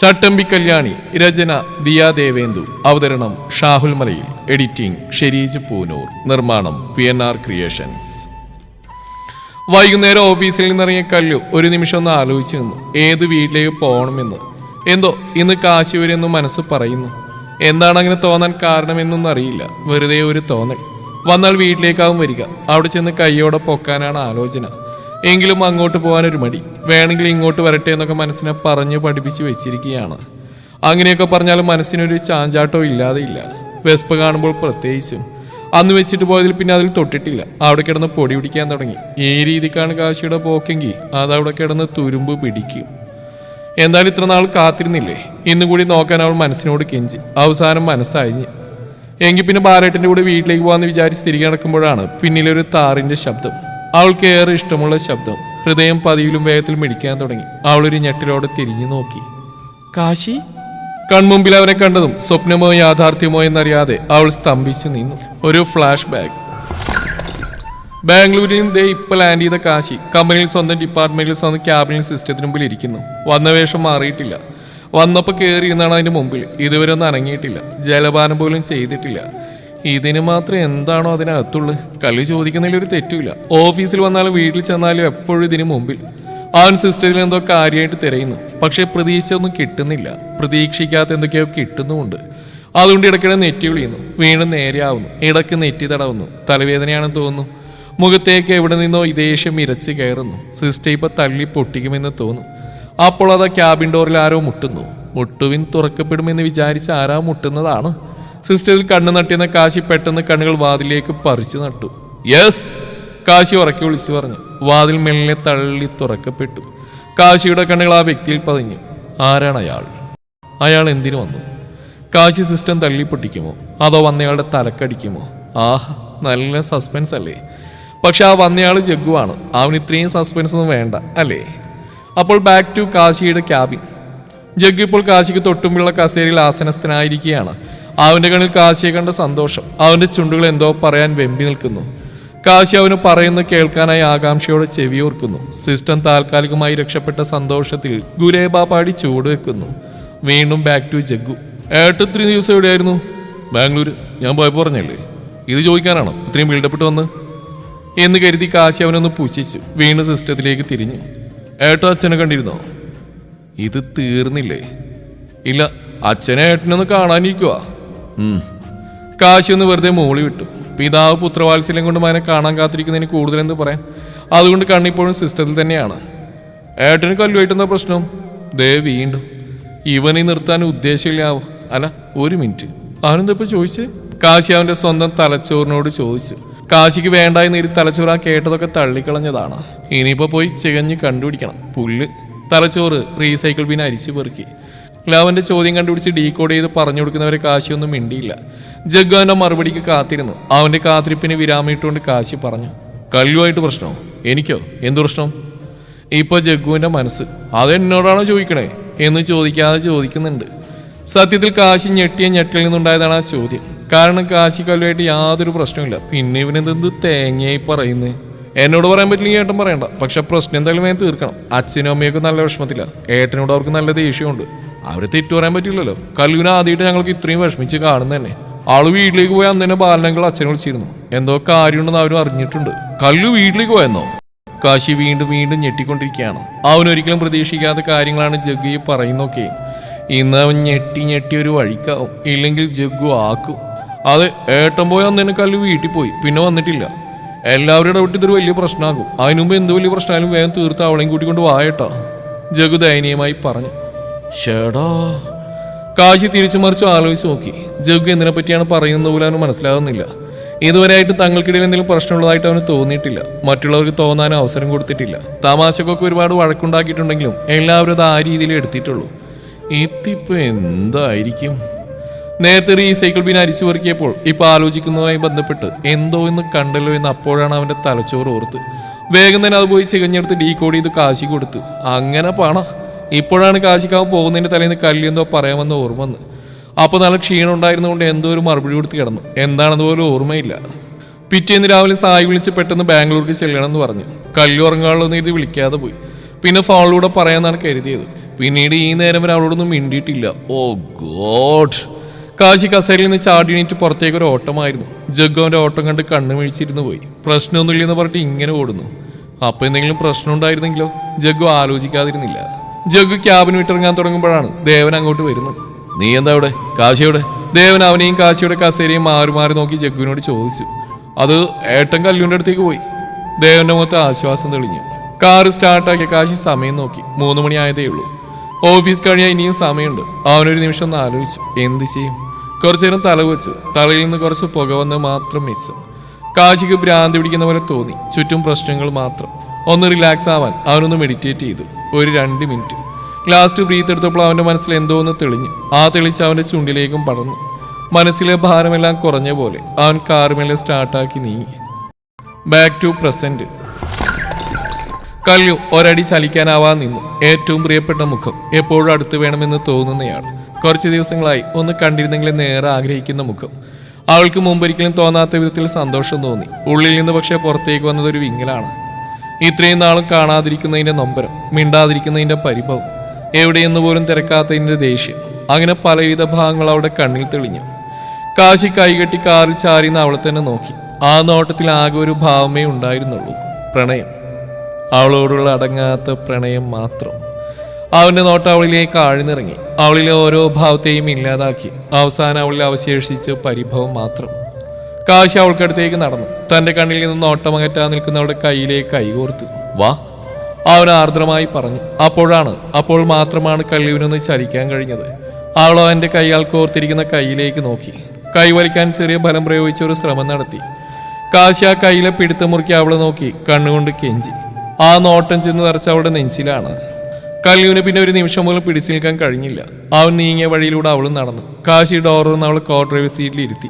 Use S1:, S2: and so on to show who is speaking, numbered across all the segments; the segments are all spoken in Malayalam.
S1: ചട്ടമ്പി കല്യാണി രചന ദിയാ ദേവേന്ദു. അവതരണം ഷാഹുൽ മലയിൽ. എഡിറ്റിംഗ് ഷെരീജ് പൂനൂർ. നിർമ്മാണം പി എൻ ആർ ക്രിയേഷൻസ്. വൈകുന്നേരം ഓഫീസിൽ നിന്നിറങ്ങിയ കല്ലു ഒരു നിമിഷം ഒന്ന് ആലോചിച്ച് നിന്നു. ഏത് വീട്ടിലേക്ക് പോകണമെന്ന്. എന്തോ ഇന്ന് കാശി വരെയെന്ന് മനസ്സ് പറയുന്നു. എന്താണ് അങ്ങനെ തോന്നാൻ കാരണമെന്നൊന്നും അറിയില്ല. വെറുതെ ഒരു തോന്നൽ. വന്നാൽ വീട്ടിലേക്കാവും വരിക. അവിടെ ചെന്ന് കൈയോടെ പൊക്കാനാണ് ആലോചന. എങ്കിലും അങ്ങോട്ട് പോകാൻ ഒരു മടി. വേണമെങ്കിൽ ഇങ്ങോട്ട് വരട്ടെ എന്നൊക്കെ മനസ്സിനെ പറഞ്ഞു പഠിപ്പിച്ച് വെച്ചിരിക്കുകയാണ്. അങ്ങനെയൊക്കെ പറഞ്ഞാലും മനസ്സിനൊരു ചാഞ്ചാട്ടോ ഇല്ലാതെ ഇല്ല. വെസ്പ കാണുമ്പോൾ പ്രത്യേകിച്ചും. അന്ന് വെച്ചിട്ട് പോയതിൽ പിന്നെ അതിൽ തൊട്ടിട്ടില്ല. അവിടെ കിടന്ന് പൊടി പിടിക്കാൻ തുടങ്ങി. ഈ രീതിക്കാണ് കാശിയുടെ പോക്കെങ്കിൽ അതവിടെ കിടന്ന് തുരുമ്പ് പിടിക്കും. എന്തായാലും ഇത്ര നാൾ കാത്തിരുന്നില്ലേ? ഇന്നും കൂടി നോക്കാൻ അവൾ മനസ്സിനോട് കെഞ്ചി. അവസാനം മനസ്സഴിഞ്ഞ് എങ്കിൽ പിന്നെ ബാലേട്ടന്റെ കൂടെ വീട്ടിലേക്ക് പോകാമെന്ന് വിചാരിച്ച് തിരികെ നടക്കുമ്പോഴാണ് പിന്നിലൊരു താറിന്റെ ശബ്ദം. അവൾക്ക് ഏറെ ഇഷ്ടമുള്ള ശബ്ദം ഹൃദയം പതിവിലും വേഗത്തിൽ മിടിക്കാൻ തുടങ്ങി. അവളൊരു ഞെട്ടിലോടെ തിരിഞ്ഞു നോക്കി. കാശി? കൺമുമ്പിൽ അവനെ കണ്ടതും സ്വപ്നമോ യാഥാർത്ഥ്യമോ എന്നറിയാതെ അവൾ സ്തംഭിച്ച് നിന്നു. ഒരു ഫ്ലാഷ് ബാക്ക്. ബാംഗ്ലൂരിൽ നിന്ന് ഇപ്പൊ ലാൻഡ് ചെയ്ത കാശി കമ്പനിയിൽ സ്വന്തം ഡിപ്പാർട്ട്മെന്റിൽ സ്വന്തം ക്യാബിനിൽ സിസ്റ്റത്തിന് മുമ്പിൽ ഇരിക്കുന്നു. വന്ന വേഷം മാറിയിട്ടില്ല. വന്നപ്പോൾ കയറിയിരുന്നാണ് അതിന്റെ മുമ്പിൽ. ഇതുവരെ ഒന്നും അനങ്ങിയിട്ടില്ല. ജലപാനം പോലും ചെയ്തിട്ടില്ല. ഇതിന് മാത്രം എന്താണോ അതിനകത്തുള്ളു. കല്ല് ചോദിക്കുന്നതിൽ ഒരു തെറ്റുമില്ല. ഓഫീസിൽ വന്നാലും വീട്ടിൽ ചെന്നാലും എപ്പോഴും ഇതിന് മുമ്പിൽ. ആൺ സിസ്റ്ററിൽ എന്തോ കാര്യമായിട്ട് തിരയുന്നു. പക്ഷേ പ്രതീക്ഷ ഒന്നും കിട്ടുന്നില്ല. പ്രതീക്ഷിക്കാത്ത എന്തൊക്കെയോ കിട്ടുന്നുമുണ്ട്. അതുകൊണ്ട് ഇടയ്ക്കിടെ നെറ്റി വിളിയുന്നു. വീണ്ടും നേരെയാവുന്നു ഇടയ്ക്ക് നെറ്റി തടവുന്നു. തലവേദനയാണെന്ന് തോന്നുന്നു. മുഖത്തേക്ക് എവിടെ നിന്നോ ഇദേശം ഇരച്ച് കയറുന്നു. സിസ്റ്റർ ഇപ്പൊ തള്ളി പൊട്ടിക്കുമെന്ന് തോന്നുന്നു. അപ്പോൾ അത് ക്യാബിൻ ഡോറിൽ ആരോ മുട്ടുന്നു. മുട്ടുവിൻ തുറക്കപ്പെടുമെന്ന് വിചാരിച്ച് ആരാ മുട്ടുന്നതാണ്? സിസ്റ്ററിൽ കണ്ണു നട്ടിയെന്ന കാശി പെട്ടെന്ന് കണ്ണുകൾ വാതിലേക്ക് പറിച്ചു നട്ടു. യെസ് കാശി ഉറക്കി വിളിച്ചു പറഞ്ഞു. വാതിൽ മെല്ലെ തള്ളി തുറക്കപ്പെട്ടു. കാശിയുടെ കണ്ണുകൾ ആ വ്യക്തിയിൽ പതിഞ്ഞു. ആരാണ് അയാൾ? അയാൾ എന്തിനു വന്നു? കാശി സിസ്റ്റം തള്ളി പൊട്ടിക്കുമോ അതോ വന്നയാളുടെ തലക്കടിക്കുമോ? ആഹ് നല്ല സസ്പെൻസ് അല്ലേ? പക്ഷെ ആ വന്നയാൾ ജഗ്ഗുവാണ്. അവന് ഇത്രയും സസ്പെൻസ് ഒന്നും വേണ്ട അല്ലേ? അപ്പോൾ ബാക്ക് ടു കാശിയുടെ ക്യാബിൻ. ജഗ്ഗു ഇപ്പോൾ കാശിക്ക് തൊട്ടുമുള്ള കസേരയിൽ ആസനസ്ഥനായിരിക്കുകയാണ്. അവന്റെ കണ്ണിൽ കാശിയെ കണ്ട സന്തോഷം. അവന്റെ ചുണ്ടുകൾ എന്തോ പറയാൻ വെമ്പി നിൽക്കുന്നു. കാശി അവന് പറയുന്നത് കേൾക്കാനായി ആകാംക്ഷയോടെ ചെവിയോർക്കുന്നു സിസ്റ്റം താൽക്കാലികമായി രക്ഷപ്പെട്ട സന്തോഷത്തിൽ ഗുരേബ പാടി ചൂട് വെക്കുന്നു. വീണ്ടും ബാക്ക് ടു ജഗ്ഗു. ഏട്ട് ഇത്രയും ദിവസം എവിടെയായിരുന്നു? ബാംഗ്ലൂർ ഞാൻ പോയപ്പോൾ പറഞ്ഞല്ലേ? ഇത് ചോദിക്കാനാണോ? ഇത്രയും ബിൽഡപ്പെട്ട് വന്ന്? എന്ന് കരുതി കാശി അവനൊന്ന് പുച്ഛിച്ചു. വീണ്ടും സിസ്റ്റത്തിലേക്ക് തിരിഞ്ഞു. ഏട്ടോ അച്ഛനെ കണ്ടിരുന്നോ? ഇത് തീർന്നില്ലേ? ഇല്ല. അച്ഛനെ ഏട്ടനൊന്ന് കാണാനിരിക്കുക കാശി ഒന്ന് വെറുതെ മോളി വിട്ടു. പിതാവ് പുത്രവാത്സല്യം കൊണ്ട് മകനെ കാണാൻ കാത്തിരിക്കുന്നതിന് കൂടുതലെന്ന് പറയാൻ? അതുകൊണ്ട് കണ്ണിപ്പോഴും സിസ്റ്റത്തിൽ തന്നെയാണ്. ഏട്ടന് കല്ലുമായിട്ടെന്താ പ്രശ്നം? ദേ വീണ്ടും. ഇവനെ നിർത്താൻ ഉദ്ദേശമില്ലാവോ? അല്ല ഒരു മിനിറ്റ്. അവനെന്താ ഇപ്പൊ ചോദിച്ച്? കാശി അവന്റെ സ്വന്തം തലച്ചോറിനോട് ചോദിച്ചു. കാശിക്ക് വേണ്ട എന്ന് ഇരു തലച്ചോറ് ആ കേട്ടതൊക്കെ തള്ളിക്കളഞ്ഞതാണ്. ഇനിയിപ്പോ പോയി ചികഞ്ഞ് കണ്ടുപിടിക്കണം. പുല്ല്. തലച്ചോറ് റീസൈക്കിൾ ബിൻ അരിച്ചു പെറുക്കി. ലവന്റെ ചോദ്യം കണ്ടുപിടിച്ച് ഡീകോഡ് ചെയ്ത് പറഞ്ഞു കൊടുക്കുന്നവരെ കാശിയൊന്നും മിണ്ടിയില്ല. ജഗ്ഗാവിന്റെ മറുപടിക്ക് കാത്തിരുന്നു. അവന്റെ കാത്തിരിപ്പിന് വിരാമിട്ടുകൊണ്ട് കാശി പറഞ്ഞു കല്ലുമായിട്ട് പ്രശ്നമോ? എനിക്കോ? എന്തു പ്രശ്നം? ഇപ്പോൾ ജഗ്ഗുവിന്റെ മനസ്സ് അതെന്നോടാണോ ചോദിക്കണേ? എന്ന് ചോദിക്കാതെ ചോദിക്കുന്നുണ്ട്. സത്യത്തിൽ കാശി ഞെട്ടിയ ഞെട്ടിൽ നിന്നുണ്ടായതാണ് ആ ചോദ്യം. കാരണം കാശി കല്ലുമായിട്ട് യാതൊരു പ്രശ്നമില്ല പിന്നെ ഇവനെന്ത് തേങ്ങയായി പറയുന്നത് എന്നോട് പറയാൻ പറ്റില്ലെങ്കിൽ ഏട്ടൻ പറയണ്ട. പക്ഷെ പ്രശ്നം എന്തായാലും ഞാൻ തീർക്കണം. അച്ഛനും അമ്മയൊക്കെ നല്ല വിഷമത്തില്ല ഏട്ടനോട് അവർക്ക് നല്ല ദേഷ്യമുണ്ട് അവരെ തെറ്റു പറയാൻ പറ്റില്ലല്ലോ. കല്ലുവിനെ ആദ്യമായിട്ട് ഞങ്ങൾക്ക് ഇത്രയും വിഷമിച്ച് കാണുന്നതന്നെ. ആൾ വീട്ടിലേക്ക് പോയി അന്ന് തന്നെ ബാലനങ്ങൾ അച്ഛനെ വിളിച്ചിരുന്നു. എന്തോ കാര്യമുണ്ടെന്ന് അവരും അറിഞ്ഞിട്ടുണ്ട്. കല്ലു വീട്ടിലേക്ക് പോയെന്നോ? കാശി വീണ്ടും വീണ്ടും ഞെട്ടിക്കൊണ്ടിരിക്കുകയാണ്. അവനൊരിക്കലും പ്രതീക്ഷിക്കാത്ത കാര്യങ്ങളാണ് ജഗ്ഗു ഈ പറയുന്നൊക്കെ ഇന്ന് അവൻ ഞെട്ടി ഞെട്ടി ഒരു വഴിക്കാവും. ഇല്ലെങ്കിൽ ജഗ്ഗു ആക്കും. അതെ ഏട്ടൻ പോയ അന്ന് തന്നെ കല്ലു വീട്ടിൽ പോയി. പിന്നെ വന്നിട്ടില്ല. എല്ലാവരുടെ വിട്ട് ഇതൊരു വലിയ പ്രശ്നമാകും. അതിനുമുമ്പ് എന്ത് വലിയ പ്രശ്നമായാലും വേഗം തീർത്ത് അവളെയും കൂട്ടിക്കൊണ്ട് വായട്ടോ ജഗു ദയനീയമായി പറഞ്ഞു. ഷേടാ. കാശി തിരിച്ചു മറിച്ച് ആലോചിച്ച് നോക്കി. ജഗ്ഗു എന്തിനെ പറ്റിയാണ് പറയുന്നത് പോലും അവന് മനസ്സിലാകുന്നില്ല ഇതുവരെയായിട്ട് തങ്ങൾക്കിടയിൽ എന്തെങ്കിലും പ്രശ്നമുള്ളതായിട്ട് അവന് തോന്നിയിട്ടില്ല. മറ്റുള്ളവർക്ക് തോന്നാൻ അവസരം കൊടുത്തിട്ടില്ല. തമാശക്കൊക്കെ ഒരുപാട് വഴക്കുണ്ടാക്കിയിട്ടുണ്ടെങ്കിലും എല്ലാവരും അത് ആ രീതിയിൽ എടുത്തിട്ടുള്ളൂ. ഇതിപ്പോൾ എന്തായിരിക്കും? നേരത്തെ ഈ സൈക്കിൾ പിന്നെ അരിച്ചു പെറുക്കിയപ്പോൾ ഇപ്പൊ ആലോചിക്കുന്നതുമായി ബന്ധപ്പെട്ട് എന്തോ എന്ന് കണ്ടല്ലോ എന്ന് അപ്പോഴാണ് അവന്റെ തലച്ചോറ് ഓർത്ത്. വേഗം തന്നെ അത് പോയി ചികഞ്ഞെടുത്ത് ഡീ കോഡ് ചെയ്ത് കാശി കൊടുത്തു. അങ്ങനെ പണ. ഇപ്പോഴാണ് കാശിക്കാവ് പോകുന്നതിന്റെ തലേന്ന് കല്ലെന്തോ പറയാമെന്ന് ഓർമ്മ വന്ന് അപ്പോൾ നല്ല ക്ഷീണം ഉണ്ടായിരുന്നുകൊണ്ട് എന്തോ ഒരു മറുപടി കൊടുത്ത് കിടന്നു. എന്താണെന്ന് പോലും ഓർമ്മയില്ല. പിറ്റേന്ന് രാവിലെ സായി വിളിച്ച് പെട്ടെന്ന് ബാംഗ്ലൂർക്ക് ചെല്ലണം എന്ന് പറഞ്ഞു. കല്ലു ഉറങ്ങാനുള്ള ഇത് വിളിക്കാതെ പോയി. പിന്നെ ഫോണിലൂടെ പറയാമെന്നാണ് കരുതിയത്. പിന്നീട് ഈ നേരം വരെ അവളോടൊന്നും മിണ്ടിയിട്ടില്ല. ഓ ഗോഡ്. കാശി കസേരയിൽ നിന്ന് ചാടി എണീറ്റ് പുറത്തേക്ക് ഒരു ഓട്ടമായിരുന്നു. ജഗ്ഗോന്റെ ഓട്ടം കണ്ട് കണ്ണു മിഴിച്ചിരുന്നു പോയി. പ്രശ്നമൊന്നുമില്ലെന്ന് പറഞ്ഞിട്ട് ഇങ്ങനെ ഓടുന്നു. അപ്പോൾ എന്തെങ്കിലും പ്രശ്നം ഉണ്ടായിരുന്നെങ്കിലോ? ജഗ്ഗു ആലോചിക്കാതിരുന്നില്ല. ജഗ്ഗു ക്യാബിന് വിട്ടിറങ്ങാൻ തുടങ്ങുമ്പോഴാണ് ദേവൻ അങ്ങോട്ട് വരുന്നത്. നീ എന്താ അവിടെ? കാശിയോടെ ദേവൻ അവനെയും കാശിയുടെ കസേരയും മാറി മാറി നോക്കി ജഗ്ഗുവിനോട് ചോദിച്ചു. അത് ഏട്ടൻ കല്ലുവിന്റെ അടുത്തേക്ക് പോയി. ദേവന്റെ മുഖത്ത് ആശ്വാസം തെളിഞ്ഞു. കാറ് സ്റ്റാർട്ടാക്കിയ കാശി സമയം നോക്കി. മൂന്ന് മണിയായതേ ഉള്ളൂ. ഓഫീസ് കഴിയാൻ ഇനിയും സമയമുണ്ട്. അവനൊരു നിമിഷം ഒന്ന് ആലോചിച്ചു. എന്ത് ചെയ്യും? കുറച്ചു നേരം തല വെച്ചു തലയിൽ നിന്ന് കുറച്ച് പുക വന്ന് മാത്രം മിച്ചം. കാശിക്ക് ഭ്രാന്തി പിടിക്കുന്ന പോലെ തോന്നി. ചുറ്റും പ്രശ്നങ്ങൾ മാത്രം. ഒന്ന് റിലാക്സ് ആവാൻ അവനൊന്ന് മെഡിറ്റേറ്റ് ചെയ്തു. ഒരു രണ്ട് മിനിറ്റ് ലാസ്റ്റ് ബ്രീത്ത് എടുത്തപ്പോൾ അവന്റെ മനസ്സിൽ എന്തോ ഒന്ന് തെളിഞ്ഞു. ആ തെളിച്ച് അവന്റെ ചുണ്ടിലേക്കും പടർന്നു. മനസ്സിലെ ഭാരമെല്ലാം കുറഞ്ഞ പോലെ അവൻ കാറുമേലെ സ്റ്റാർട്ടാക്കി നീങ്ങി. ബാക്ക് ടു പ്രസന്റ് കല്യു ഒരടി ചലിക്കാനാവാൻ നിന്നു. ഏറ്റവും പ്രിയപ്പെട്ട മുഖം എപ്പോഴും അടുത്ത് വേണമെന്ന് തോന്നുന്നയാൾ. കുറച്ച് ദിവസങ്ങളായി ഒന്ന് കണ്ടിരുന്നെങ്കിലും നേരെ ആഗ്രഹിക്കുന്ന മുഖം. അവൾക്ക് മുമ്പൊരിക്കലും തോന്നാത്ത വിധത്തിൽ സന്തോഷം തോന്നി. ഉള്ളിൽ നിന്ന് പക്ഷേ പുറത്തേക്ക് വന്നത് ഒരു വിങ്ങലാണ്. ഇത്രയും നാളും കാണാതിരിക്കുന്നതിന്റെ നമ്പരം മിണ്ടാതിരിക്കുന്നതിന്റെ പരിഭവം എവിടെയെന്ന് പോലും തിരക്കാത്തതിന്റെ ദേഷ്യം അങ്ങനെ പലവിധ ഭാഗങ്ങൾ അവിടെ കണ്ണിൽ തെളിഞ്ഞു. കാശി കൈകെട്ടി കാറിൽ ചാരിന്ന് അവളെ തന്നെ നോക്കി. ആ നോട്ടത്തിൽ ആകെ ഒരു ഭാവമേ ഉണ്ടായിരുന്നുള്ളൂ പ്രണയം. അവളോടുള്ള അടങ്ങാത്ത പ്രണയം മാത്രം. അവന്റെ നോട്ടം അവളിലേക്ക് ആഴ്ന്നിറങ്ങി. അവളിലെ ഓരോ ഭാവത്തെയും ഇല്ലാതാക്കി. അവസാനം അവളിൽ അവശേഷിച്ച് പരിഭവം മാത്രം. കാശി അവൾക്കടുത്തേക്ക് നടന്നു. തന്റെ കണ്ണിൽ നിന്ന് നോട്ടമകറ്റാൻ നിൽക്കുന്നവളുടെ കയ്യിലേക്ക് കൈകോർത്തു വാ അവൻ ആർദ്രമായി പറഞ്ഞു. അപ്പോഴാണ് അപ്പോൾ മാത്രമാണ് കല്ലുവിനൊന്ന് ചരിക്കാൻ കഴിഞ്ഞത്. അവൾ അവന്റെ കൈയാൽ കോർത്തിരിക്കുന്ന കൈയിലേക്ക് നോക്കി. കൈവലിക്കാൻ ചെറിയ ബലം പ്രയോഗിച്ച ഒരു ശ്രമം നടത്തി. കാശി ആ കയ്യിലെ പിടുത്ത മുറുക്കി അവളെ നോക്കി കണ്ണുകൊണ്ട് കെഞ്ചി. ആ നോട്ടം ചെന്ന് തറച്ച അവളുടെ നെഞ്ചിലാണ്. കല്ലുവിന് പിന്നെ ഒരു നിമിഷം പോലും പിടിച്ചു നിൽക്കാൻ കഴിഞ്ഞില്ല. അവൻ നീങ്ങിയ വഴിയിലൂടെ അവളും നടന്നു. കാശി ഡോറിൽ നിന്ന് അവൾ കോ ഡ്രൈവ് സീറ്റിൽ ഇരുത്തി.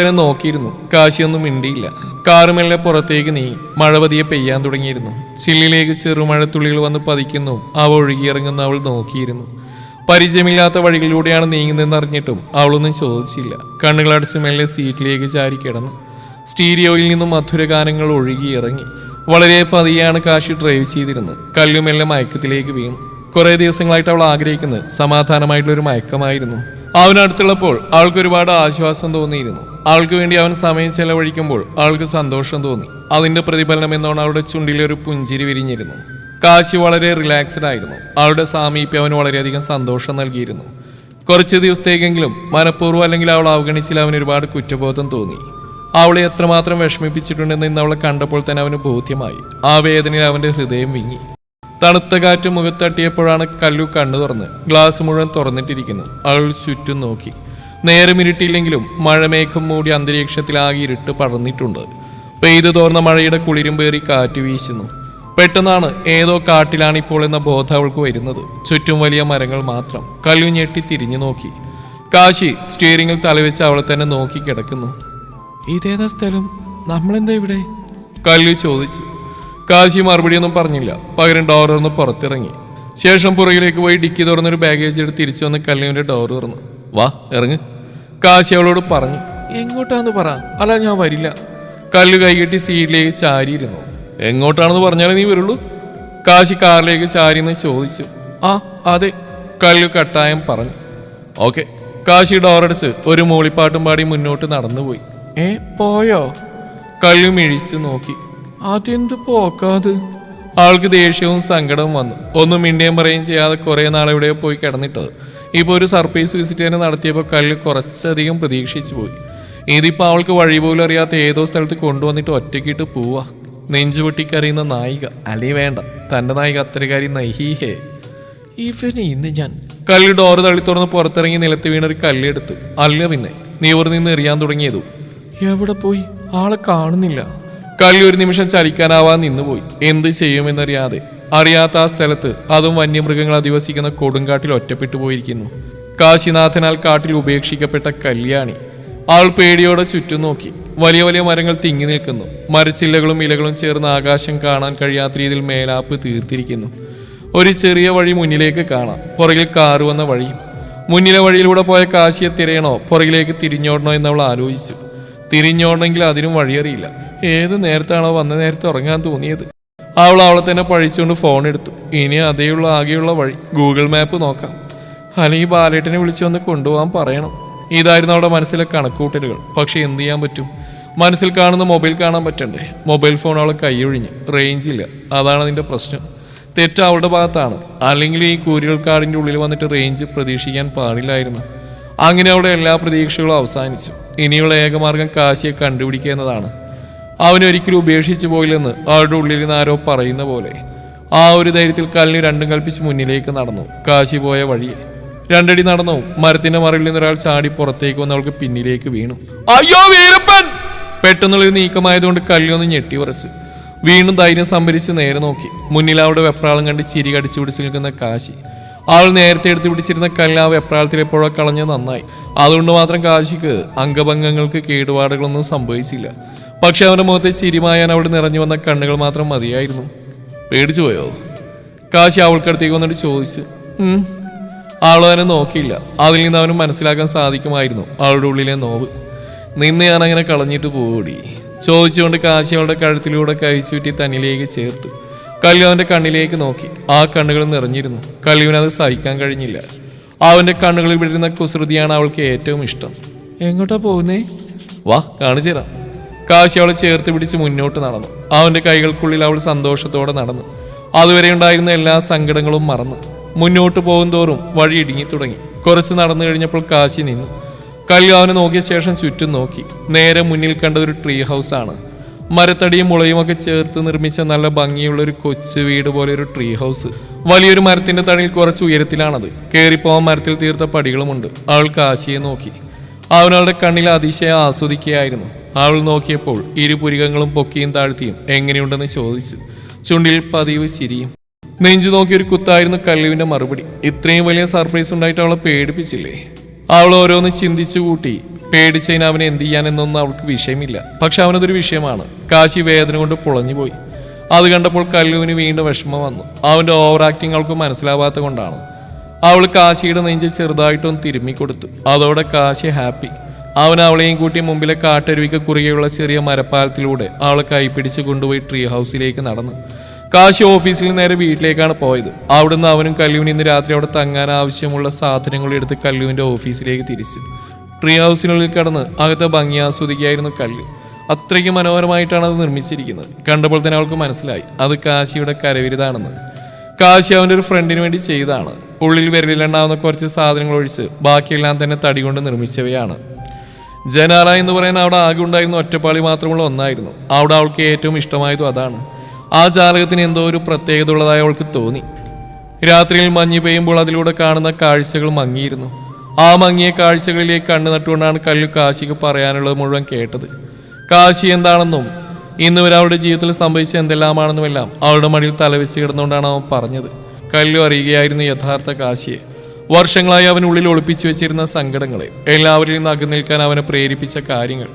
S1: തന്നെ നോക്കിയിരുന്നു. കാശിയൊന്നും മിണ്ടിയില്ല. കാറുമെല്ലെ പുറത്തേക്ക് നീ മഴ പതിയെ പെയ്യാൻ തുടങ്ങിയിരുന്നു. ചില്ലിലേക്ക് ചെറുമഴത്തുള്ളികൾ വന്ന് പതിക്കുന്നു. അവ ഒഴുകിയിറങ്ങുന്ന അവൾ നോക്കിയിരുന്നു. പരിചയമില്ലാത്ത വഴികളിലൂടെയാണ് നീങ്ങുന്നതെന്ന് അറിഞ്ഞിട്ടും അവളൊന്നും ചോദിച്ചില്ല. കണ്ണുകളടച്ച് മെല്ലെ സീറ്റിലേക്ക് ചാരി കിടന്നു. സ്റ്റീരിയോയിൽ നിന്നും മധുര മധുരഗാനങ്ങൾ ഒഴുകിയിറങ്ങി. വളരെ പതിയാണ് കാശി ഡ്രൈവ് ചെയ്തിരുന്നത്. കല്ലുമെല്ലെ മയക്കത്തിലേക്ക് വീണു. കുറേ ദിവസങ്ങളായിട്ട് അവൾ ആഗ്രഹിക്കുന്നത് സമാധാനമായിട്ടുള്ള ഒരു മയക്കമായിരുന്നു. അവനടുത്തുള്ളപ്പോൾ ആൾക്ക് ഒരുപാട് ആശ്വാസം തോന്നിയിരുന്നു. ആൾക്ക് വേണ്ടി അവൻ സമയം ചെലവഴിക്കുമ്പോൾ ആൾക്ക് സന്തോഷം തോന്നി. അതിന്റെ പ്രതിഫലനം എന്നോണം അവളുടെ ചുണ്ടിലെ ഒരു പുഞ്ചിരി വിരിഞ്ഞിരുന്നു. കാശി വളരെ റിലാക്സ്ഡ് ആയിരുന്നു. അവളുടെ സാമീപ്യം അവന് വളരെയധികം സന്തോഷം നൽകിയിരുന്നു. കുറച്ച് ദിവസത്തേക്കെങ്കിലും മനഃപൂർവം അല്ലെങ്കിൽ അവൾ അവഗണിച്ചിൽ അവന് ഒരുപാട് കുറ്റബോധം തോന്നി. അവളെ എത്രമാത്രം വിഷമിപ്പിച്ചിട്ടുണ്ടെന്ന് ഇന്ന് അവളെ കണ്ടപ്പോൾ തന്നെ അവന് ബോധ്യമായി. ആ വേദനയിൽ അവന്റെ ഹൃദയം വിങ്ങി. തണുത്ത കാറ്റ് മുഖത്തട്ടിയപ്പോഴാണ് കല്ലു കണ്ണു തുറന്ന് ഗ്ലാസ് മുഴുവൻ തുറന്നിട്ടിരിക്കുന്നു. അവൾ ചുറ്റും നോക്കി. നേരം ഇരുട്ടിയില്ലെങ്കിലും മഴമേഘം മൂടി അന്തരീക്ഷത്തിലാകെ ഇരുട്ട് പടർന്നിട്ടുണ്ട്. പെയ്തു തോർന്ന മഴയുടെ കുളിരും പേറി കാറ്റ് വീശുന്നു. പെട്ടെന്നാണ് ഏതോ കാട്ടിലാണ് ഇപ്പോൾ എന്ന ബോധം അവൾക്ക് വരുന്നത്. ചുറ്റും വലിയ മരങ്ങൾ മാത്രം. കല്ലു ഞെട്ടി തിരിഞ്ഞു നോക്കി. കാശി സ്റ്റിയറിംഗിൽ തലവെച്ച് അവളെ തന്നെ നോക്കി കിടക്കുന്നു. ഇതേതാ സ്ഥലം? നമ്മളെന്താ ഇവിടെ? കല്ലു ചോദിച്ചു. കാശി മറുപടിയൊന്നും പറഞ്ഞില്ല. പകരം ഡോർ തുറന്ന് പുറത്തിറങ്ങി. ശേഷം പുറകിലേക്ക് പോയി ഡിക്കി തുറന്നൊരു ബാഗേജ് എടുത്ത് തിരിച്ചു വന്ന് കല്ലുവിന്റെ ഡോർ തുറന്നു. വാ ഇറങ്ങ്. കാശി അവളോട് പറഞ്ഞു എങ്ങോട്ടാന്ന് പറ. അല്ല ഞാൻ വരില്ല. കല്ല് കൈകെട്ടി സീറ്റിലേക്ക് ചാരിയിരുന്നു. എങ്ങോട്ടാണെന്ന് പറഞ്ഞാലേ നീ വരുള്ളൂ. കാശി കാറിലേക്ക് ചാരിന്ന് ചോദിച്ചു. ആ അതെ കല്ല് കട്ടായം പറഞ്ഞു. ഓക്കെ. കാശി ഡോറടിച്ച് ഒരു മൂളിപ്പാട്ടും പാടി മുന്നോട്ട് നടന്നുപോയി. ഏ പോയോ? കല്ലു മിഴിച്ചു നോക്കി. അതെന്ത് പോക്കാത്? ആൾക്ക് ദേഷ്യവും സങ്കടവും വന്നു. ഒന്നും മിണ്ടിയും പറയുകയും ചെയ്യാതെ കുറെ നാളെവിടെ പോയി കിടന്നിട്ടത്. ഇപ്പോൾ ഒരു സർപ്രൈസ് വിസിറ്റ് തന്നെ നടത്തിയപ്പോൾ കല്ല് കുറച്ചധികം പ്രതീക്ഷിച്ചു പോയി. ഇതിപ്പോൾ അവൾക്ക് വഴി പോലും അറിയാത്ത ഏതോ സ്ഥലത്ത് കൊണ്ടുവന്നിട്ട് ഒറ്റയ്ക്കിട്ട് പോവാ. നെഞ്ചുപൊട്ടിക്കറിയുന്ന നായിക. അല്ലേ വേണ്ട. തന്റെ നായിക അത്രകാരി നൈഹീഹേ. ഇവന് ഇന്ന് ഞാൻ. കല്ല് ഡോറ് തള്ളി തുറന്ന് പുറത്തിറങ്ങി നിലത്ത് വീണൊരു കല്ലെടുത്തു അല്ല പിന്നെ നീവർ നിന്ന് എറിയാൻ തുടങ്ങിയതു? എവിടെ പോയി? ആളെ കാണുന്നില്ല. കല്ലി ഒരു നിമിഷം ചലിക്കാനാവാൻ നിന്നുപോയി. എന്ത് ചെയ്യുമെന്നറിയാതെ. അറിയാത്ത ആ സ്ഥലത്ത് അതും വന്യമൃഗങ്ങൾ അധിവസിക്കുന്ന കൊടുങ്കാട്ടിൽ ഒറ്റപ്പെട്ടു പോയിരിക്കുന്നു. കാശിനാഥനാൽ കാട്ടിൽ ഉപേക്ഷിക്കപ്പെട്ട കല്യാണി. ആൾ പേടിയോടെ ചുറ്റും നോക്കി. വലിയ വലിയ മരങ്ങൾ തിങ്ങി നിൽക്കുന്നു. മരച്ചില്ലകളും ഇലകളും ചേർന്ന് ആകാശം കാണാൻ കഴിയാത്ത രീതിയിൽ മേലാപ്പ് തീർത്തിരിക്കുന്നു. ഒരു ചെറിയ വഴി മുന്നിലേക്ക് കാണാം. പുറകിൽ കാറ് വന്ന വഴിയും. മുന്നിലെ വഴിയിലൂടെ പോയ കാശിയെ തിരയണോ? പുറകിലേക്ക് തിരിഞ്ഞോടണോ എന്നവൾ ആലോചിച്ചു. തിരിഞ്ഞോടണമെങ്കിൽ അതിനും വഴിയറിയില്ല. ഏത് നേരത്താണോ വന്ന നേരത്തെ ഉറങ്ങാൻ തോന്നിയത്. അവൾ അവളെ തന്നെ പഴിച്ചുകൊണ്ട് ഫോൺ എടുത്തു. ഇനി അതേയുള്ള ആകെയുള്ള വഴി. ഗൂഗിൾ മാപ്പ് നോക്കാം. അല്ലെങ്കിൽ ബാലേട്ടനെ വിളിച്ചു വന്ന് കൊണ്ടുപോകാൻ പറയണം. ഇതായിരുന്നു അവളുടെ മനസ്സിലെ കണക്കൂട്ടലുകൾ. പക്ഷെ എന്ത് ചെയ്യാൻ പറ്റും? മനസ്സിൽ കാണുന്ന മൊബൈൽ കാണാൻ പറ്റണ്ടേ? മൊബൈൽ ഫോൺ അവളെ കൈയൊഴിഞ്ഞ് റേഞ്ച് ഇല്ല. അതാണ് അതിന്റെ പ്രശ്നം. തെറ്റ് അവളുടെ ഭാഗത്താണ്. അല്ലെങ്കിൽ ഈ കൂരികൾക്കാടിന്റെ ഉള്ളിൽ വന്നിട്ട് റേഞ്ച് പ്രതീക്ഷിക്കാൻ പാടില്ലായിരുന്നു. അങ്ങനെ അവളുടെ എല്ലാ പ്രതീക്ഷകളും അവസാനിച്ചു. ഇനിയുള്ള ഏകമാർഗം കാശിയെ കണ്ടുപിടിക്കുക എന്നതാണ്. അവനൊരിക്കലും ഉപേക്ഷിച്ചു പോയില്ലെന്ന് അവളുടെ ഉള്ളിലിരുന്ന് ആരോ പറയുന്ന പോലെ. ആ ഒരു ധൈര്യത്തിൽ കല്ലിന് രണ്ടും കൽപ്പിച്ച് മുന്നിലേക്ക് നടന്നു. കാശി പോയ വഴിയെ. രണ്ടടി നടന്നു. മരത്തിന്റെ മറിയിൽ നിന്ന് ഒരാൾ ചാടി പുറത്തേക്ക് വന്ന് അവൾക്ക് പിന്നിലേക്ക് വീണു. അയ്യോ വീരപ്പൻ! പെട്ടെന്നുള്ളൊരു നീക്കമായതുകൊണ്ട് കല്ലിയൊന്ന് ഞെട്ടി ഉറച്ചു. വീണ്ടും ധൈര്യം സംഭരിച്ച് നേരെ നോക്കി. മുന്നിൽ അവളുടെ വെപ്രാളം കണ്ട് ചിരി കടിച്ചു പിടിച്ച് നിൽക്കുന്ന കാശി. അവൾ നേരത്തെ എടുത്തു പിടിച്ചിരുന്ന കല്ല് ആ വെപ്രാളത്തിൽ എപ്പോഴോ കളഞ്ഞ നന്നായി. അതുകൊണ്ട് മാത്രം കാശിക്ക് അംഗഭംഗങ്ങൾക്ക് കേടുപാടുകളൊന്നും സംഭവിച്ചില്ല. പക്ഷെ അവന്റെ മുഖത്തെ ചിരിമായാൻ അവിടെ നിറഞ്ഞു വന്ന കണ്ണുകൾ മാത്രം മതിയായിരുന്നു. പേടിച്ചു പോയോ? കാശി അവൾക്കടുത്തേക്ക് വന്നിട്ട് ചോദിച്ചു. ആളും അവനെ നോക്കിയില്ല. അതിൽ നിന്ന് അവന് മനസ്സിലാക്കാൻ സാധിക്കുമായിരുന്നു അവളുടെ ഉള്ളിലെ നോവ്. നിന്ന് ഞാൻ അങ്ങനെ കളഞ്ഞിട്ട് പോടി ചോദിച്ചുകൊണ്ട് കാശി അവളുടെ കഴുത്തിലൂടെ കഴിച്ചുറ്റി തന്നിലേക്ക് ചേർത്തു. കല്ലു അവന്റെ കണ്ണിലേക്ക് നോക്കി. ആ കണ്ണുകൾ നിറഞ്ഞിരുന്നു. കല്ലുവിനത് സഹിക്കാൻ കഴിഞ്ഞില്ല. അവന്റെ കണ്ണുകളിൽ വിടുന്ന കുസൃതിയാണ് അവൾക്ക് ഏറ്റവും ഇഷ്ടം. എങ്ങോട്ടാ പോകുന്നേ? വാ കാണിച്ചു തരാം. കാശി അവളെ ചേർത്ത് പിടിച്ച് മുന്നോട്ട് നടന്നു. അവന്റെ കൈകൾക്കുള്ളിൽ അവൾ സന്തോഷത്തോടെ നടന്നു. അതുവരെ ഉണ്ടായിരുന്ന എല്ലാ സങ്കടങ്ങളും മറന്നു. മുന്നോട്ട് പോകും തോറും വഴി ഇടുങ്ങി തുടങ്ങി. കുറച്ച് നടന്നു കഴിഞ്ഞപ്പോൾ കാശി നിന്നു. കല്യാവിനെ നോക്കിയ ശേഷം ചുറ്റും നോക്കി. നേരെ മുന്നിൽ കണ്ട ഒരു ട്രീ ഹൗസ് ആണ്. മരത്തടിയും മുളയും ഒക്കെ ചേർത്ത് നിർമ്മിച്ച നല്ല ഭംഗിയുള്ള ഒരു കൊച്ചു വീട് പോലെ ഒരു ട്രീ ഹൗസ് വലിയൊരു മരത്തിന്റെ തടിയിൽ കുറച്ച് ഉയരത്തിലാണത്. കയറിപ്പോവാൻ മരത്തിൽ തീർത്ത പടികളുമുണ്ട്. അവൾ കാശിയെ നോക്കി. അവനവളുടെ കണ്ണിൽ അതിശയം ആസ്വദിക്കുകയായിരുന്നു. അവൾ നോക്കിയപ്പോൾ ഇരുപുരികങ്ങളും പൊക്കിയും താഴ്ത്തിയും എങ്ങനെയുണ്ടെന്ന് ചോദിച്ചു. ചുണ്ടിൽ പതിവ് ചിരിയും. നെഞ്ചു നോക്കിയ ഒരു കുത്തായിരുന്നു കല്ലുവിന്റെ മറുപടി. ഇത്രയും വലിയ സർപ്രൈസ് ഉണ്ടായിട്ട് അവളെ പേടിപ്പിച്ചില്ലേ? അവൾ ഓരോന്ന് ചിന്തിച്ചു കൂട്ടി. പേടിച്ചതിന് അവനെ എന്ത് ചെയ്യാനെന്നൊന്നും അവൾക്ക് വിഷയമില്ല. പക്ഷെ അവനതൊരു വിഷയമാണ്. കാശി വേദന കൊണ്ട് പുളഞ്ഞുപോയി. അത് കണ്ടപ്പോൾ കല്ലുവിന് വീണ്ടും വിഷമം വന്നു. അവന്റെ ഓവർ ആക്ടിങ് അവൾക്ക് മനസ്സിലാവാത്ത കൊണ്ടാണ്. അവൾ കാശിയുടെ നെഞ്ച് ചെറുതായിട്ടൊന്ന് തിരുമ്മി കൊടുത്തു അതോടെ കാശി ഹാപ്പി. അവൻ അവളെയും കൂട്ടി മുമ്പിലെ കാട്ടരുവിക്ക് കുറുകെയുള്ള ചെറിയ മരപ്പാലത്തിലൂടെ അവളെ കൈപ്പിടിച്ച് കൊണ്ടുപോയി ട്രീ ഹൗസിലേക്ക് നടന്നു. കാശി ഓഫീസിൽ നേരെ വീട്ടിലേക്കാണ് പോയത്. അവിടുന്ന് അവനും കല്ലുവിന് ഇന്ന് രാത്രി അവിടെ തങ്ങാൻ ആവശ്യമുള്ള സാധനങ്ങൾ എടുത്ത് കല്ലുവിന്റെ ഓഫീസിലേക്ക് തിരിച്ചു. ട്രീ ഹൗസിനുള്ളിൽ കടന്ന് അകത്തെ ഭംഗി ആസ്വദിക്കുകയായിരുന്നു കല്ലു. അത്രയ്ക്ക് മനോഹരമായിട്ടാണ് അത് നിർമ്മിച്ചിരിക്കുന്നത്. കണ്ടപ്പോൾ തന്നെ അവൾക്ക് മനസ്സിലായി അത് കാശിയുടെ കരവിരുതാണെന്ന്. കാശി അവന്റെ ഒരു ഫ്രണ്ടിന് വേണ്ടി ചെയ്തതാണ്. ഉള്ളിൽ വിരലിലുണ്ടാവുന്ന കുറച്ച് സാധനങ്ങൾ ഒഴിച്ച് ബാക്കിയെല്ലാം തന്നെ തടി കൊണ്ട് നിർമ്മിച്ചവയാണ്. ജനാറ എന്ന് പറയുന്ന അവിടെ ആകെ ഉണ്ടായിരുന്ന ഒറ്റപ്പാളി മാത്രമുള്ള ഒന്നായിരുന്നു. അവിടെ അവൾക്ക് ഏറ്റവും ഇഷ്ടമായതും അതാണ്. ആ ജാലകത്തിന് എന്തോ ഒരു പ്രത്യേകത ഉള്ളതായി അവൾക്ക് തോന്നി. രാത്രിയിൽ മഞ്ഞ് പെയ്യുമ്പോൾ അതിലൂടെ കാണുന്ന കാഴ്ചകൾ മങ്ങിയിരുന്നു. ആ മങ്ങിയ കാഴ്ചകളിലേക്ക് കണ്ണു നട്ടുകൊണ്ടാണ് കല്ലു കാശിക്ക് പറയാനുള്ളത് മുഴുവൻ കേട്ടത്. കാശി എന്താണെന്നും ഇന്ന് വരെ അവളുടെ ജീവിതത്തിൽ സംഭവിച്ച എന്തെല്ലാമാണെന്നുമെല്ലാം അവളുടെ മടിയിൽ തലവെച്ച് കിടന്നുകൊണ്ടാണ് അവൻ പറഞ്ഞത്. കല്ലു അറിയുകയായിരുന്നു യഥാർത്ഥ കാശിയെ. വർഷങ്ങളായി അവനുള്ളിൽ ഒളിപ്പിച്ചു വെച്ചിരുന്ന സങ്കടങ്ങളെ. എല്ലാവരിൽ നിന്ന് അകന്നു നിൽക്കാൻ അവനെ പ്രേരിപ്പിച്ച കാര്യങ്ങൾ.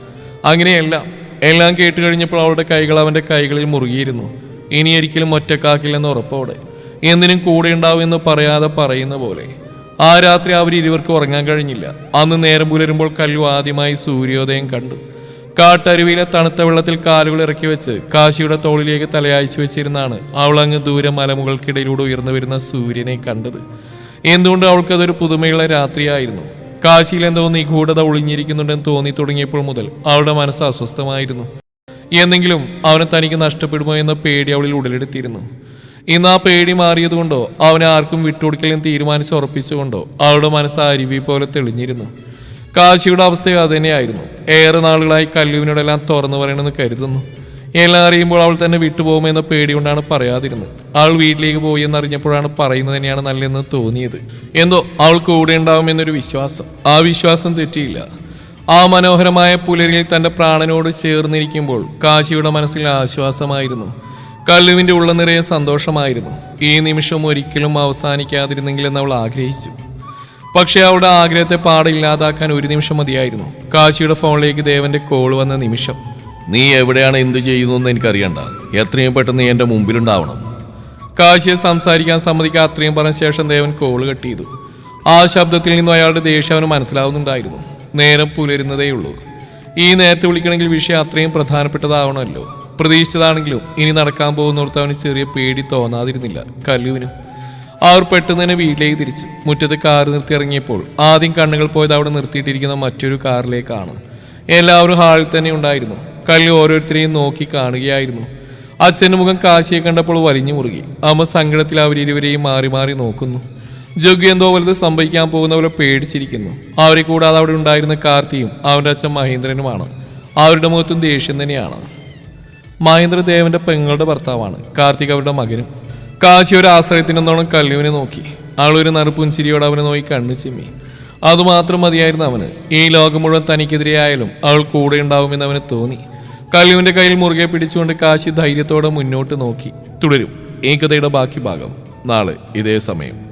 S1: അങ്ങനെയെല്ലാം എല്ലാം കേട്ട് കഴിഞ്ഞപ്പോൾ അവളുടെ കൈകൾ അവന്റെ കൈകളിൽ മുറുകിയിരുന്നു. ഇനി ഒരിക്കലും ഒറ്റക്കാക്കില്ലെന്ന് ഉറപ്പോടെ. എന്തിനും കൂടെ ഉണ്ടാവും എന്ന് പറയാതെ പറയുന്ന പോലെ. ആ രാത്രി അവർ ഇരുവർക്കും ഉറങ്ങാൻ കഴിഞ്ഞില്ല. അന്ന് നേരം പുലരുമ്പോൾ കല്ലു ആദ്യമായി സൂര്യോദയം കണ്ടു. കാട്ടരുവിയിലെ തണുത്ത വെള്ളത്തിൽ കാലുകൾ ഇറക്കി വെച്ച് കാശിയുടെ തോളിലേക്ക് തലയാഴ്ച വെച്ചിരുന്നാണ് അവൾ അങ്ങ് ദൂരെ മലമുകൾക്കിടയിലൂടെ ഉയർന്നു വരുന്ന സൂര്യനെ കണ്ടത്. എന്തുകൊണ്ട് അവൾക്കതൊരു പുതുമയുള്ള രാത്രിയായിരുന്നു? കാശിയിൽ എന്തോ നിഗൂഢത ഒളിഞ്ഞിരിക്കുന്നുണ്ടെന്ന് തോന്നി തുടങ്ങിയപ്പോൾ മുതൽ അവളുടെ മനസ്സ് അസ്വസ്ഥമായിരുന്നു. എന്നെങ്കിലും അവനെ തനിക്ക് നഷ്ടപ്പെടുമോ എന്ന പേടി അവളിൽ ഉടലെടുത്തിരുന്നു. ഇന്ന് ആ പേടി മാറിയതുകൊണ്ടോ അവനെ ആർക്കും വിട്ടുകൊടുക്കലും തീരുമാനിച്ച് ഉറപ്പിച്ചുകൊണ്ടോ അവളുടെ മനസ്സ് അരുവി പോലെ തെളിഞ്ഞിരുന്നു. കാശിയുടെ അവസ്ഥ അതുതന്നെയായിരുന്നു ഏറെ നാളുകളായി കല്ലുവിനോടെല്ലാം തുറന്നു പറയണമെന്ന് കരുതുന്നു. എല്ലാം അറിയുമ്പോൾ അവൾ തന്നെ വിട്ടുപോകുമെന്ന പേടി കൊണ്ടാണ് പറയാതിരുന്നത്. അവൾ വീട്ടിലേക്ക് പോയി എന്നറിഞ്ഞപ്പോഴാണ് പറയുന്നത് തന്നെയാണ് നല്ലതെന്ന് തോന്നിയത്. എന്തോ അവൾ കൂടെ ഉണ്ടാവുമെന്നൊരു വിശ്വാസം. ആ വിശ്വാസം തെറ്റിയില്ല. ആ മനോഹരമായ പുലരിൽ തന്റെ പ്രാണനോട് ചേർന്നിരിക്കുമ്പോൾ കാശിയുടെ മനസ്സിൽ ആശ്വാസമായിരുന്നു. കല്ലുവിന്റെ ഉള്ള നിറയെ സന്തോഷമായിരുന്നു. ഈ നിമിഷം ഒരിക്കലും അവസാനിക്കാതിരുന്നെങ്കിലെന്ന് അവൾ ആഗ്രഹിച്ചു. പക്ഷേ അവളുടെ ആഗ്രഹത്തെ പാടില്ലാതാക്കാൻ ഒരു നിമിഷം മതിയായിരുന്നു. കാശിയുടെ ഫോണിലേക്ക് ദേവന്റെ കോൾ വന്ന നിമിഷം.
S2: നീ എവിടെയാണ് എന്ത് ചെയ്യുന്നതെന്ന് എനിക്കറിയണ്ട. എത്രയും പെട്ടെന്ന് നീ എന്റെ മുമ്പിലുണ്ടാവണം.
S1: കാശിയെ സംസാരിക്കാൻ സമ്മതിക്കാൻ അത്രയും പറഞ്ഞ ശേഷം ദേവൻ കോൾ കട്ട് ചെയ്തു. ആ ശബ്ദത്തിൽ നിന്നും അയാളുടെ ദേഷ്യം അവന് മനസ്സിലാവുന്നുണ്ടായിരുന്നു. നേരം പുലരുന്നതേയുള്ളൂ. ഈ നേരത്തെ വിളിക്കണമെങ്കിൽ വിഷയം അത്രയും പ്രധാനപ്പെട്ടതാവണമല്ലോ. പ്രതീക്ഷിച്ചതാണെങ്കിലും ഇനി നടക്കാൻ പോകുന്നിടത്ത് അവന് ചെറിയ പേടി തോന്നാതിരുന്നില്ല. കല്ലുവിനും അവർ പെട്ടെന്ന് തന്നെ വീട്ടിലേക്ക് തിരിച്ചു. മുറ്റത്ത് കാർ നിർത്തി ഇറങ്ങിയപ്പോൾ ആദ്യം കണ്ണുകൾ പോയത് അവിടെ നിർത്തിയിട്ടിരിക്കുന്ന മറ്റൊരു കാറിലേക്കാണ്. എല്ലാവരും ഹാളിൽ തന്നെ ഉണ്ടായിരുന്നു. കല്ലു ഓരോരുത്തരെയും നോക്കി കാണുകയായിരുന്നു. അച്ഛന്റെ മുഖം കാശിയെ കണ്ടപ്പോൾ വലിഞ്ഞു മുറുകി. അമ്മ സങ്കടത്തിൽ അവരിരുവരെയും മാറി മാറി നോക്കുന്നു. ജഗ്ഗു എന്തോ വലുത് സംഭവിക്കാൻ പോകുന്ന പോലെ പേടിച്ചിരിക്കുന്നു. അവരെ കൂടാതെ അവിടെ ഉണ്ടായിരുന്ന കാർത്തിയും അവന്റെ അച്ഛൻ മഹേന്ദ്രനുമാണ്. അവരുടെ മുഖത്തും ദേഷ്യം തന്നെയാണ്. മഹേന്ദ്രദേവന്റെ പെങ്ങളുടെ ഭർത്താവാണ്. കാർത്തിക് അവരുടെ മകനും. കാശി ഒരു ആശ്രയത്തിനെന്നോണം കല്ലുവിനെ നോക്കി. ആളൊരു നറുപുഞ്ചിരിയോടെ അവനെ നോക്കി കണ്ണു ചിമ്മി. അതുമാത്രം മതിയായിരുന്നു അവന്. ഈ ലോകം മുഴുവൻ തനിക്കെതിരെയായാലും അവൾ കൂടെ ഉണ്ടാവുമെന്ന് അവന് തോന്നി. കല്ലുവിന്റെ കയ്യിൽ മുറുകെ പിടിച്ചുകൊണ്ട് കാശി ധൈര്യത്തോടെ മുന്നോട്ട് നോക്കി. തുടരും. ഏകതയുടെ ബാക്കി ഭാഗം. നാളെ ഇതേ സമയം.